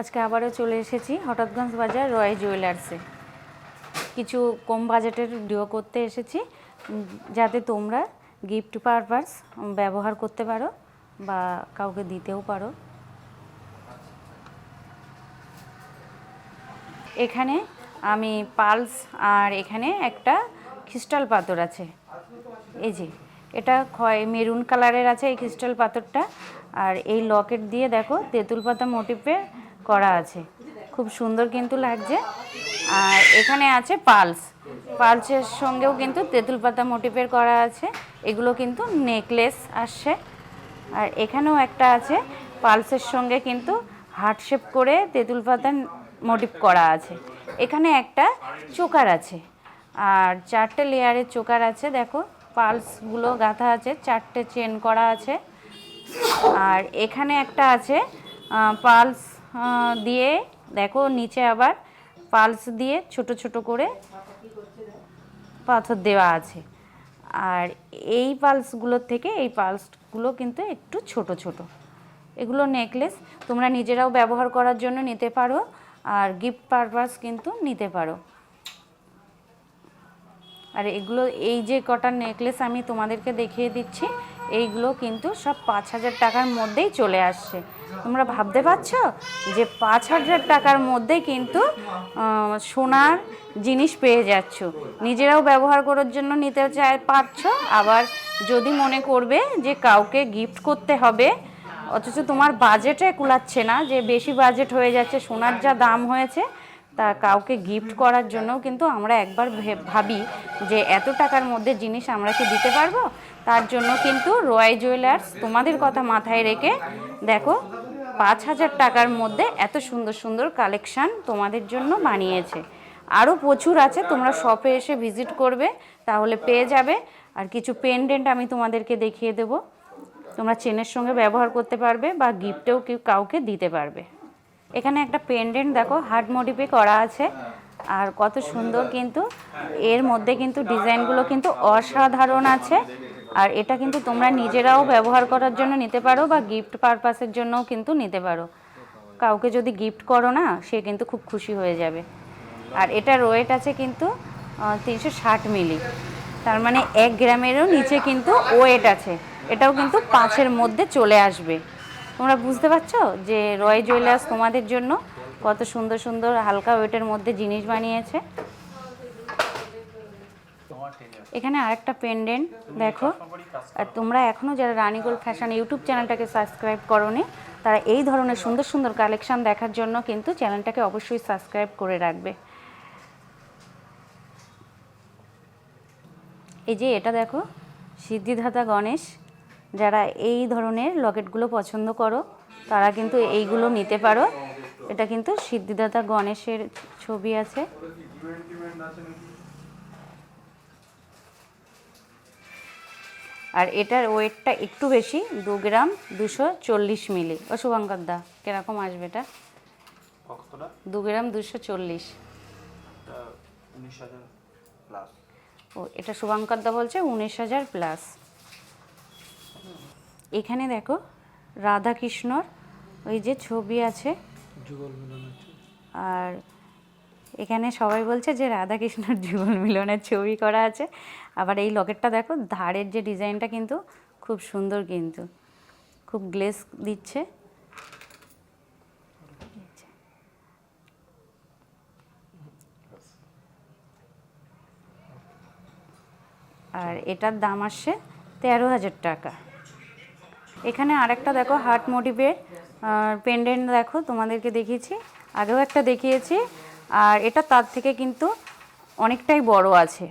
আজকে আবারও চলে এসেছি হঠাৎগঞ্জ বাজার রয় জুয়েলার্সে। কিছু কম বাজেটের ডিও করতে এসেছি। যাতে তোমরা গিফট পারপাস ব্যবহার করতে পারো বা কাউকে দিতেও পারো। এখানে আমি পালস আর এখানে একটা ক্রিস্টাল পাথর আছে। এই যে, এটা ক্ষয় মেরুন কালারের আছে এই ক্রিস্টাল পাথরটা। আর এই লকেট দিয়ে দেখো, তেঁতুল পাতা মোটিভে করা আছে। খুব সুন্দর কিন্তু লাগছে। আর এখানে আছে পালস। পালসের সঙ্গেও কিন্তু তেঁতুল পাতা মোটিভের করা আছে। এগুলো কিন্তু নেকলেস আসছে। আর এখানেও একটা আছে। পালসের সঙ্গে কিন্তু হার্ট শেপ করে তেঁতুল পাতা মোটিভ করা আছে। এখানে একটা চোকার আছে। আর চারটে লেয়ারের চোকার আছে। দেখো, পালসগুলো গাঁথা আছে। চারটে চেন করা আছে। আর এখানে একটা আছে পালস দিয়ে দেখো নিচে আবার পালস দিয়ে ছোট ছোট করে পাথর দেওয়া আছে। আর এই পালসগুলোর থেকে এই পালসগুলো কিন্তু একটু ছোট ছোট। এগুলো নেকলেস তোমরা নিজেরাও ব্যবহার করার জন্য নিতে পারো, আর গিফট পারপাস কিন্তু নিতে পারো। আর এগুলো, এই যে কটা নেকলেস আমি তোমাদেরকে দেখিয়ে দিচ্ছি, এইগুলো কিন্তু সব পাঁচ হাজার টাকার মধ্যেই চলে আসছে। তোমরা ভাবতে পারছ যে পাঁচ হাজার টাকার মধ্যেই কিন্তু সোনার জিনিস পেয়ে যাচ্ছ। নিজেরাও ব্যবহার করার জন্য নিতে চাই পারছ। আবার যদি মনে করবে যে কাউকে গিফট করতে হবে, অথচ তোমার বাজেটে কুলাচ্ছে না, যে বেশি বাজেট হয়ে যাচ্ছে, সোনার যা দাম হয়েছে তা কাউকে গিফট করার জন্য কিন্তু আমরা একবার ভাবি যে এত টাকার মধ্যে জিনিস আমরা কি দিতে পারব? তার জন্য কিন্তু রয় জুয়েলার্স তোমাদের কথা মাথায় রেখে দেখো, পাঁচ হাজার টাকার মধ্যে এত সুন্দর সুন্দর কালেকশান তোমাদের জন্য বানিয়েছে। আরও প্রচুর আছে, তোমরা শপে এসে ভিজিট করবে, তাহলে পেয়ে যাবে। আর কিছু পেনডেন্ট আমি তোমাদেরকে দেখিয়ে দেবো। তোমরা চেনের সঙ্গে ব্যবহার করতে পারবে বা গিফটেও কেউ কাউকে দিতে পারবে। এখানে একটা পেন্ডেন্ট দেখো হার্ট মোটিভে করা আছে। আর কত সুন্দর কিন্তু এর মধ্যে কিন্তু ডিজাইনগুলো কিন্তু অসাধারণ আছে। আর এটা কিন্তু তোমরা নিজেরাও ব্যবহার করার জন্য নিতে পারো বা গিফট পারপাসের জন্যও কিন্তু নিতে পারো। কাউকে যদি গিফট করো না, সে কিন্তু খুব খুশি হয়ে যাবে। আর এটার ওয়েট আছে কিন্তু তিনশো ষাট মিলি তার মানে এক গ্রামেরও নিচে কিন্তু ওয়েট আছে। এটাও কিন্তু পাঁচের মধ্যে চলে আসবে। তোমরা বুঝতে পারছ যে রয় জুয়েলার্স তোমাদের জন্য কত সুন্দর সুন্দর হালকা ওয়েটের মধ্যে জিনিস বানিয়েছে? এখানে আরেকটা পেন্ডেন্ট দেখো। আর তোমরা এখনও যারা রানীগোল ফ্যাশন ইউটিউব চ্যানেলটাকে সাবস্ক্রাইব করোনি, তারা এই ধরনের সুন্দর সুন্দর কালেকশন দেখার জন্য কিন্তু চ্যানেলটাকে অবশ্যই সাবস্ক্রাইব করে রাখবে। এই যে এটা দেখো, সিদ্ধিদাতা গণেশ। যারা এই ধরনের লকেটগুলো পছন্দ করো তারা কিন্তু এইগুলো নিতে পারো। এটা কিন্তু সিদ্ধিদাতা গণেশের ছবি আছে। আর এটার ওয়েটটা একটু বেশি দু গ্রাম দুশো চল্লিশ মিলি। ও শুভঙ্কর দা কীরকম আসবে এটা? দু গ্রাম দুশো চল্লিশ। ও এটা শুভঙ্কর দা বলছে উনিশ হাজার প্লাস এখানে দেখো রাধা কৃষ্ণর ওই যে ছবি আছে। আর এখানে সবাই বলছে যে রাধা কৃষ্ণর যুগল মিলনের ছবি করা আছে। আবার এই লকেটটা দেখো ধারের যে ডিজাইনটা কিন্তু খুব সুন্দর কিন্তু। খুব গ্লেস দিচ্ছে। আর এটার দাম আসছে তেরো হাজার টাকা। এখানে আরেকটা দেখো হার্ট মোটিভের পেন্ডেন্ট দেখো তোমাদেরকে দেখিয়েছি, আগেও একটা দেখিয়েছি, আর এটা তার থেকে কিন্তু অনেকটাই বড় আছে।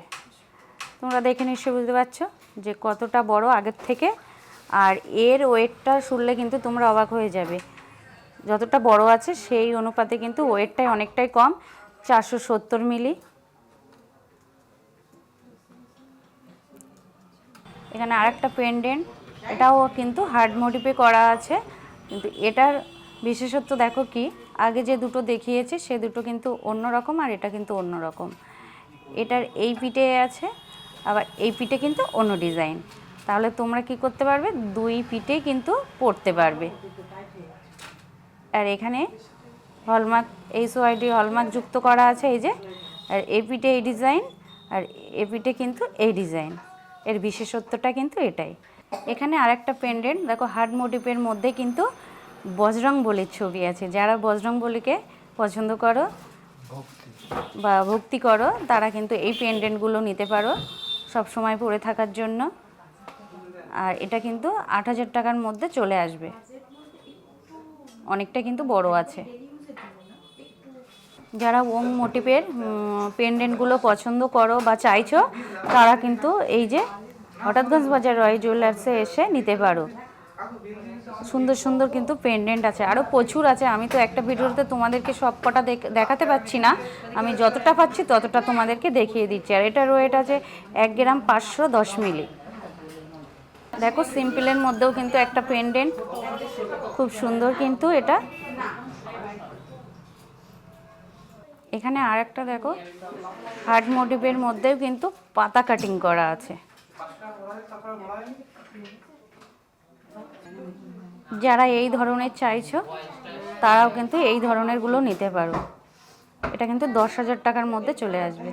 তোমরা দেখে নিশ্চয়ই বুঝতে পারছ যে কতটা বড় আগের থেকে, আর এর ওয়েটটা শুনলে কিন্তু তোমরা অবাক হয়ে যাবে। যতটা বড় আছে সেই অনুপাতে কিন্তু ওয়েটটাই অনেকটাই কম, চারশো সত্তর মিলি। এখানে আরেকটা পেন্ডেন্ট এটাও কিন্তু হার্ড মোটিভে করা আছে। কিন্তু এটার বিশেষত্ব দেখো কি, আগে যে দুটো দেখিয়েছে, সে দুটো কিন্তু অন্য রকম আর এটা কিন্তু অন্য রকম। এটার এই পিঠে আছে, আবার এই পিঠে কিন্তু অন্য ডিজাইন তাহলে তোমরা কি করতে পারবে? দুই পিঠে কিন্তু পরতে পারবে। আর এখানে হলমার্ক এইচ ওয়াইডি হলমার্ক যুক্ত করা আছে এই যে। আর এপিটে এই ডিজাইন আর এপিটে কিন্তু এই ডিজাইন এর বিশেষত্বটা কিন্তু এটাই। এখানে আর একটা পেন্ডেন্ট দেখো হার্ড মোটিভের মধ্যে কিন্তু বজরং বলির ছবি আছে। যারা বজরং বলিকে পছন্দ করো বা ভক্তি করো, তারা কিন্তু এই পেন্ডেন্টগুলো নিতে পারো সব সময় পরে থাকার জন্য। আর এটা কিন্তু আট হাজার টাকার মধ্যে চলে আসবে। অনেকটা কিন্তু বড় আছে। যারা ওং মোটিভের পেন্ডেন্টগুলো পছন্দ করো বা চাইছো, তারা কিন্তু এই যে হঠাৎগঞ্জ বাজার রয় জুয়েলার্সে এসে নিতে পারো। সুন্দর সুন্দর কিন্তু পেন্ডেন্ট আছে। আরও প্রচুর আছে। আমি তো একটা ভিডিওতে তোমাদেরকে সব কটা দেখ- দেখাতে পাচ্ছি না। আমি যতটা পাচ্ছি ততটা তোমাদেরকে দেখিয়ে দিচ্ছি। আর এটা ওয়েট আছে এক গ্রাম পাঁচশো দশ মিলি। দেখো সিম্পলের মধ্যেও কিন্তু একটা পেন্ডেন্ট খুব সুন্দর কিন্তু এটা। এখানে আর একটা দেখো হার্ড মোটিভের মধ্যেও কিন্তু পাতা কাটিং করা আছে। যারা এই ধরনের চাইছো, তারাও কিন্তু এই ধরনেরগুলো নিতে পারো। এটা কিন্তু দশ হাজার টাকার মধ্যে চলে আসবে।